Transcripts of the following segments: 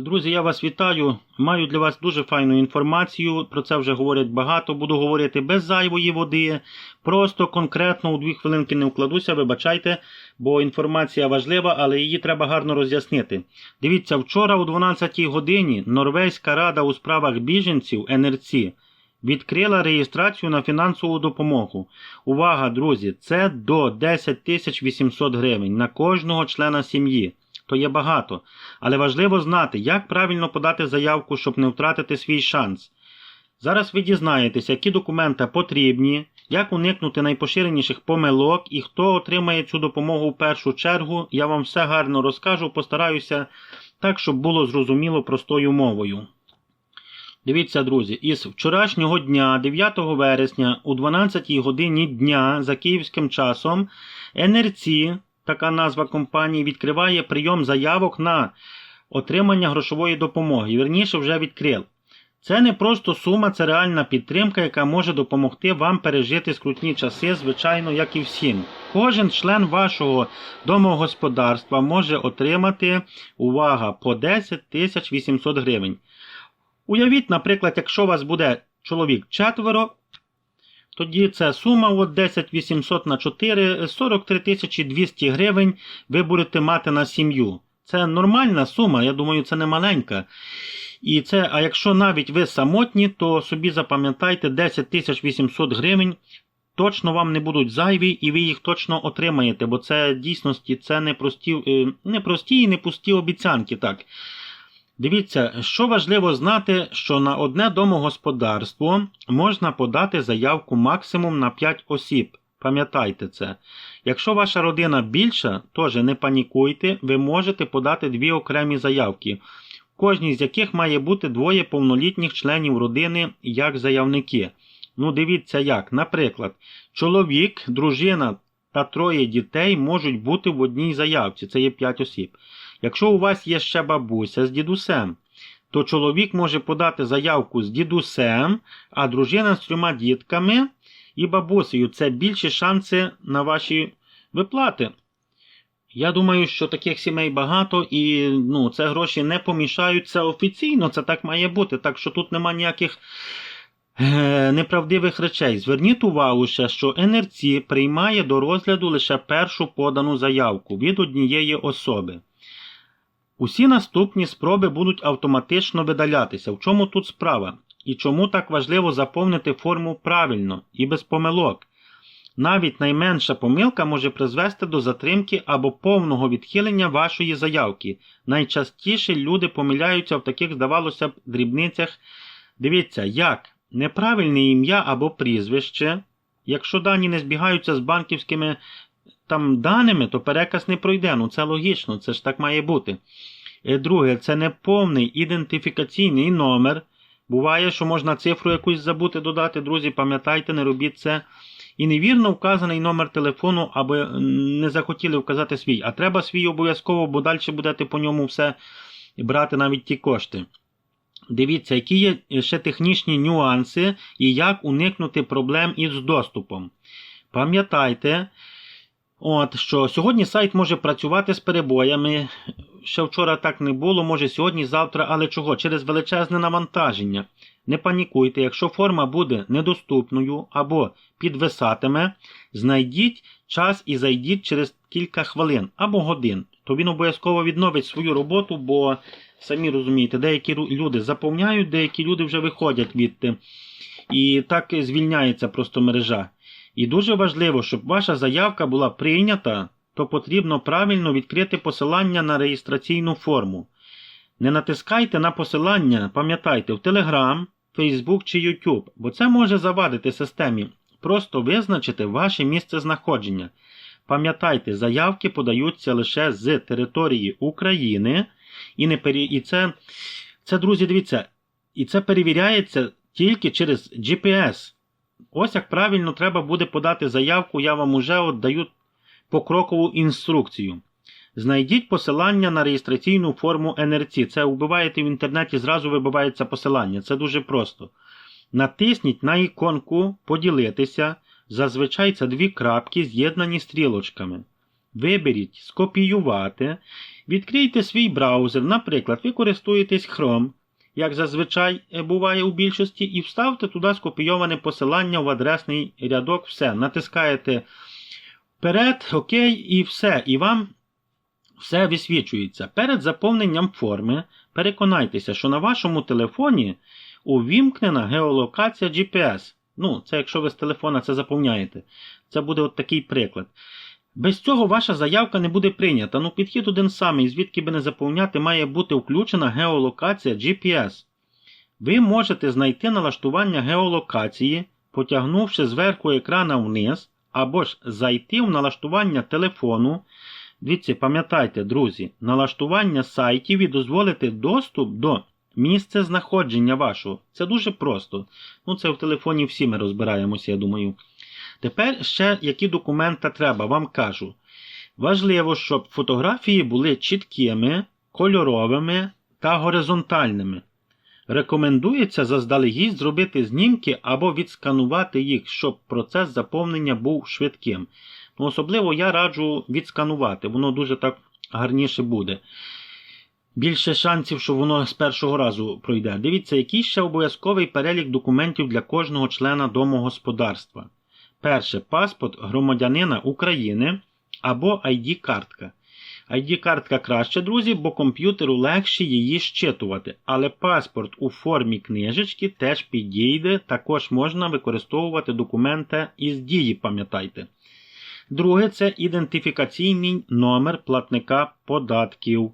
Друзі, я вас вітаю. Маю для вас дуже файну інформацію. Про це вже говорять багато. Буду говорити без зайвої води. Просто конкретно у дві хвилинки не вкладуся, вибачайте, бо інформація важлива, але її треба гарно роз'яснити. Дивіться, вчора о 12 годині Норвезька рада у справах біженців НРЦ відкрила реєстрацію на фінансову допомогу. Увага, друзі, це до 10 800 гривень на кожного члена сім'ї. То є багато. Але важливо знати, як правильно подати заявку, щоб не втратити свій шанс. Зараз ви дізнаєтесь, які документи потрібні, як уникнути найпоширеніших помилок і хто отримає цю допомогу в першу чергу. Я вам все гарно розкажу, постараюся так, щоб було зрозуміло простою мовою. Дивіться, друзі, із вчорашнього дня, 9 вересня, у 12 годині дня за київським часом, НРЦ, така назва компанії, відкриває прийом заявок на отримання грошової допомоги. Вірніше, вже відкрив. Це не просто сума, це реальна підтримка, яка може допомогти вам пережити скрутні часи, звичайно, як і всім. Кожен член вашого домогосподарства може отримати, увага, по 10 тисяч 800 гривень. Уявіть, наприклад, якщо у вас буде чоловік четверо, тоді це сума от 10 800 на 4, 43 тисячі 200 гривень ви будете мати на сім'ю. Це нормальна сума, я думаю, це не маленька. І це, а якщо навіть ви самотні, то собі запам'ятайте 10 800 гривень. Точно вам не будуть зайві, і ви їх точно отримаєте, бо це дійсності це не прості, е, не прості і не пусті обіцянки. так. Дивіться, що важливо знати, що на одне домогосподарство можна подати заявку максимум на 5 осіб. Пам'ятайте це. Якщо ваша родина більша, теж не панікуйте, ви можете подати дві окремі заявки, в кожній з яких має бути двоє повнолітніх членів родини як заявники. Ну, дивіться як. Наприклад, чоловік, дружина та троє дітей можуть бути в одній заявці, це є 5 осіб. Якщо у вас є ще бабуся з дідусем, то чоловік може подати заявку з дідусем, а дружина з трьома дітками і бабусею. Це більші шанси на ваші виплати. Я думаю, що таких сімей багато і ну, це гроші не помішають. Це офіційно, це так має бути. Так що тут нема ніяких е, неправдивих речей. Зверніть увагу ще, що НРЦ приймає до розгляду лише першу подану заявку від однієї особи. Усі наступні спроби будуть автоматично видалятися. В чому тут справа? І чому так важливо заповнити форму правильно і без помилок? Навіть найменша помилка може призвести до затримки або повного відхилення вашої заявки. Найчастіше люди помиляються в таких, здавалося б, дрібницях. Дивіться, як неправильне ім'я або прізвище, якщо дані не збігаються з банківськими там даними, то переказ не пройде. Ну це логічно, це ж так має бути. Е, Друге, це неповний ідентифікаційний номер. Буває, що можна цифру якусь забути додати. Друзі, пам'ятайте, не робіть це. І невірно вказаний номер телефону, аби не захотіли вказати свій. А треба свій обов'язково, бо далі будете по ньому все брати навіть ті кошти. Дивіться, які є ще технічні нюанси і як уникнути проблем із доступом. Пам'ятайте, От, що сьогодні сайт може працювати з перебоями. Ще вчора так не було, може сьогодні, завтра, але чого? Через величезне навантаження. Не панікуйте, якщо форма буде недоступною або підвисатиме, знайдіть час і зайдіть через кілька хвилин або годин. То він обов'язково відновить свою роботу, бо самі розумієте, деякі люди заповняють, деякі люди вже виходять від. І так звільняється просто мережа. І дуже важливо, щоб ваша заявка була прийнята, то потрібно правильно відкрити посилання на реєстраційну форму. Не натискайте на посилання, пам'ятайте, в Telegram, Facebook чи YouTube, бо це може завадити системі. Просто визначити ваше місце знаходження. Пам'ятайте, заявки подаються лише з території України, і не пері... і це, це, друзі, дивіться, і це перевіряється тільки через GPS. Ось як правильно треба буде подати заявку, я вам уже от даю покрокову інструкцію. Знайдіть посилання на реєстраційну форму НРЦ. Це вбиваєте в інтернеті, зразу вибивається посилання. Це дуже просто. Натисніть на іконку Поділитися. Зазвичай це дві крапки, з'єднані стрілочками. Виберіть Скопіювати Відкрийте свій браузер, наприклад, ви користуєтесь Chrome, як зазвичай е, буває у більшості, і вставте туди скопійоване посилання в адресний рядок. Все. Натискаєте вперед, ОК, і все. І вам все висвічується. Перед заповненням форми переконайтеся, що на вашому телефоні увімкнена геолокація GPS. Ну, це якщо ви з телефона це заповняєте. Це буде от такий приклад. Без цього ваша заявка не буде прийнята. Ну, підхід один самий, звідки би не заповняти, має бути включена геолокація GPS. Ви можете знайти налаштування геолокації, потягнувши зверху екрана вниз, або ж зайти в налаштування телефону. Дивіться, пам'ятайте, друзі, налаштування сайтів і дозволити доступ до місця знаходження вашого. Це дуже просто. Ну, це в телефоні всі ми розбираємося, я думаю. Тепер ще які документи треба, вам кажу. Важливо, щоб фотографії були чіткими, кольоровими та горизонтальними. Рекомендується заздалегідь зробити знімки або відсканувати їх, щоб процес заповнення був швидким. Ну, Особливо я раджу відсканувати, воно дуже так гарніше буде. Більше шансів, що воно з першого разу пройде. Дивіться, який ще обов'язковий перелік документів для кожного члена домогосподарства. Перше паспорт громадянина України або ID-картка. ID-картка краще, друзі, бо комп'ютеру легше її щитувати. Але паспорт у формі книжечки теж підійде, також можна використовувати документи із дії, пам'ятайте. Друге це ідентифікаційний номер платника податків.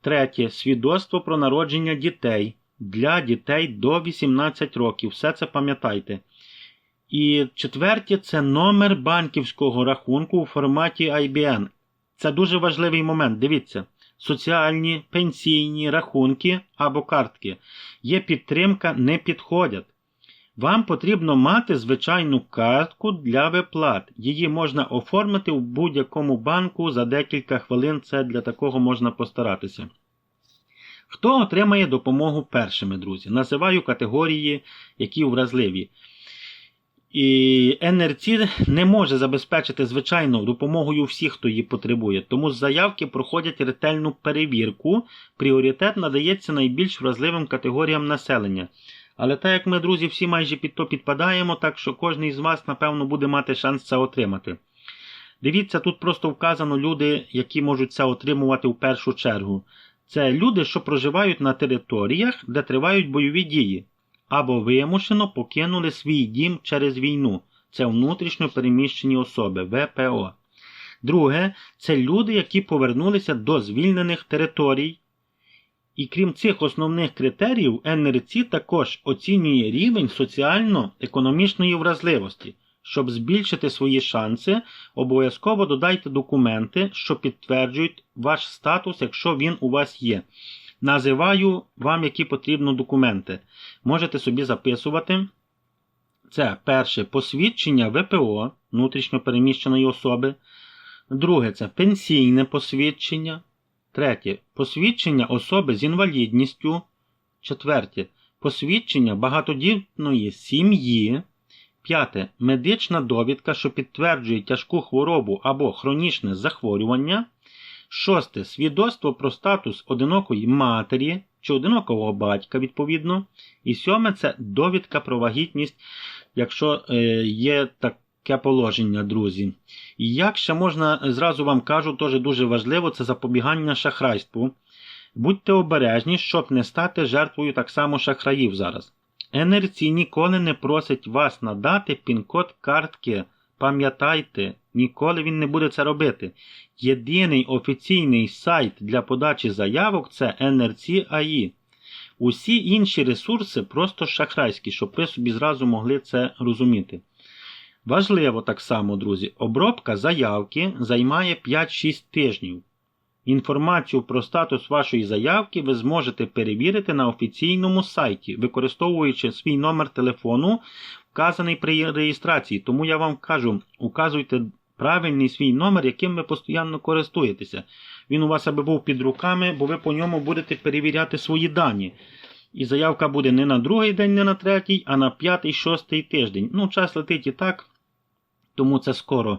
Третє свідоцтво про народження дітей для дітей до 18 років. Все це пам'ятайте. І четверте це номер банківського рахунку у форматі IBN. Це дуже важливий момент. Дивіться, соціальні, пенсійні рахунки або картки. Є підтримка, не підходять. Вам потрібно мати звичайну картку для виплат. Її можна оформити в будь-якому банку за декілька хвилин. Це для такого можна постаратися. Хто отримає допомогу першими, друзі? Називаю категорії, які вразливі. І НРЦ не може забезпечити звичайно допомогою всіх, хто її потребує. Тому заявки проходять ретельну перевірку. Пріоритет надається найбільш вразливим категоріям населення. Але так як ми, друзі, всі майже під то підпадаємо, так що кожен з вас, напевно, буде мати шанс це отримати. Дивіться, тут просто вказано люди, які можуть це отримувати в першу чергу. Це люди, що проживають на територіях, де тривають бойові дії або вимушено покинули свій дім через війну. Це внутрішньо переміщені особи ВПО. Друге, це люди, які повернулися до звільнених територій. І крім цих основних критеріїв, НРЦ також оцінює рівень соціально-економічної вразливості. Щоб збільшити свої шанси, обов'язково додайте документи, що підтверджують ваш статус, якщо він у вас є. Називаю вам, які потрібні документи. Можете собі записувати. Це перше посвідчення ВПО внутрішньо переміщеної особи. Друге це пенсійне посвідчення. Третє посвідчення особи з інвалідністю. Четверте посвідчення багатодітної сім'ї. П'яте медична довідка, що підтверджує тяжку хворобу або хронічне захворювання. Шосте свідоцтво про статус одинокої матері чи одинокого батька, відповідно. І сьоме це довідка про вагітність, якщо е, є таке положення, друзі. І як ще можна, зразу вам кажу, теж дуже важливо, це запобігання шахрайству. Будьте обережні, щоб не стати жертвою так само шахраїв зараз. НРЦ ніколи не просить вас надати пін-код картки. Пам'ятайте, ніколи він не буде це робити. Єдиний офіційний сайт для подачі заявок це NRC.AI. Усі інші ресурси просто шахрайські, щоб ви собі зразу могли це розуміти. Важливо так само, друзі, обробка заявки займає 5-6 тижнів. Інформацію про статус вашої заявки ви зможете перевірити на офіційному сайті, використовуючи свій номер телефону, вказаний при реєстрації. Тому я вам кажу, указуйте правильний свій номер, яким ви постійно користуєтеся. Він у вас аби був під руками, бо ви по ньому будете перевіряти свої дані. І заявка буде не на другий день, не на третій, а на п'ятий, шостий тиждень. Ну, час летить і так, тому це скоро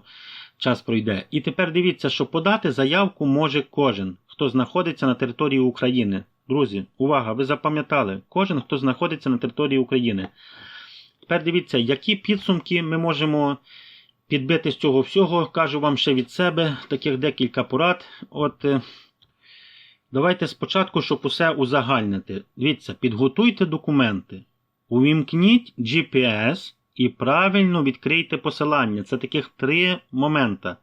час пройде. І тепер дивіться, що подати заявку може кожен. Хто знаходиться на території України. Друзі, увага, ви запам'ятали, кожен, хто знаходиться на території України. Тепер дивіться, які підсумки ми можемо підбити з цього всього. Кажу вам ще від себе таких декілька порад. От е, давайте спочатку, щоб усе узагальнити. Дивіться, підготуйте документи, увімкніть GPS і правильно відкрийте посилання. Це таких три моменти.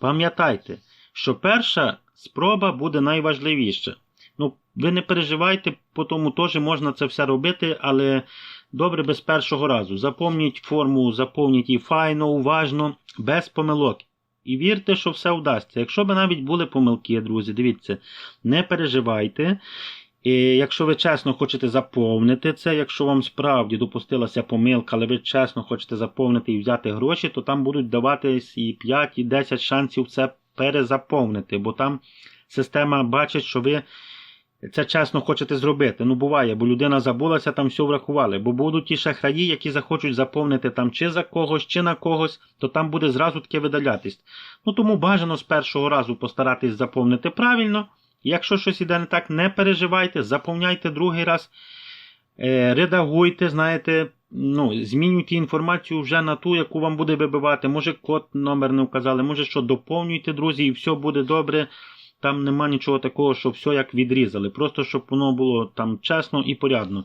Пам'ятайте, що перша спроба буде найважливіша. Ну, ви не переживайте, по тому теж можна це все робити, але добре без першого разу. Заповніть форму, заповніть її файно, уважно, без помилок. І вірте, що все вдасться. Якщо б навіть були помилки, друзі, дивіться, не переживайте. І якщо ви чесно хочете заповнити це, якщо вам справді допустилася помилка, але ви чесно хочете заповнити і взяти гроші, то там будуть даватись і 5, і 10 шансів це перезаповнити, бо там система бачить, що ви це чесно хочете зробити. Ну, буває, бо людина забулася, там все врахували. Бо будуть ті шахраї, які захочуть заповнити там чи за когось, чи на когось, то там буде зразу таке видалятись. Ну тому бажано з першого разу постаратись заповнити правильно. Якщо щось іде не так, не переживайте, заповняйте другий раз, е, редагуйте, знаєте, ну, змінюйте інформацію вже на ту, яку вам буде вибивати. Може, код номер не вказали, може, що доповнюйте, друзі, і все буде добре. Там нема нічого такого, що все як відрізали. Просто щоб воно було там чесно і порядно.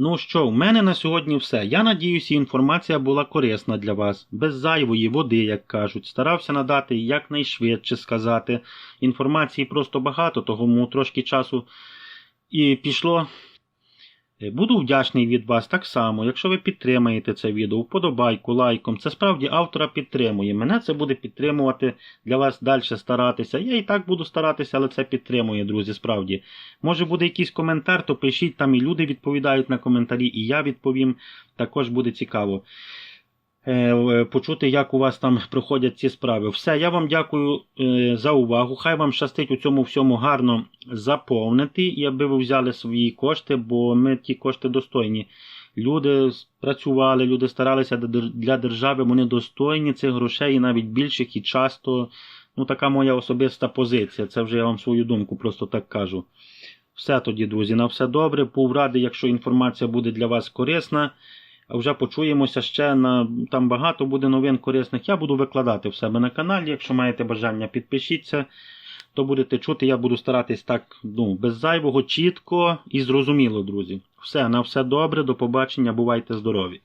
Ну що, в мене на сьогодні все. Я надіюся, інформація була корисна для вас, без зайвої води, як кажуть. Старався надати якнайшвидше сказати. Інформації просто багато, тому трошки часу і пішло. Е, Буду вдячний від вас так само, якщо ви підтримаєте це відео, вподобайку, лайком. Це справді автора підтримує. Мене це буде підтримувати для вас далі старатися. Я і так буду старатися, але це підтримує, друзі, справді. Може буде якийсь коментар, то пишіть там і люди відповідають на коментарі, і я відповім. Також буде цікаво е, почути, як у вас там проходять ці справи. Все, я вам дякую е, за увагу. Хай вам щастить у цьому всьому гарно заповнити, і аби ви взяли свої кошти, бо ми ті кошти достойні. Люди працювали, люди старалися для- держави, вони достойні цих грошей і навіть більших і часто. Ну, така моя особиста позиція. Це вже я вам свою думку просто так кажу. Все тоді, друзі, на все добре. Був радий, якщо інформація буде для вас корисна. А вже почуємося ще на там багато буде новин корисних. Я буду викладати в себе на каналі. Якщо маєте бажання, підпишіться, то будете чути. Я буду старатись так ну, без зайвого, чітко і зрозуміло, друзі. Все, на все добре, до побачення, бувайте здорові!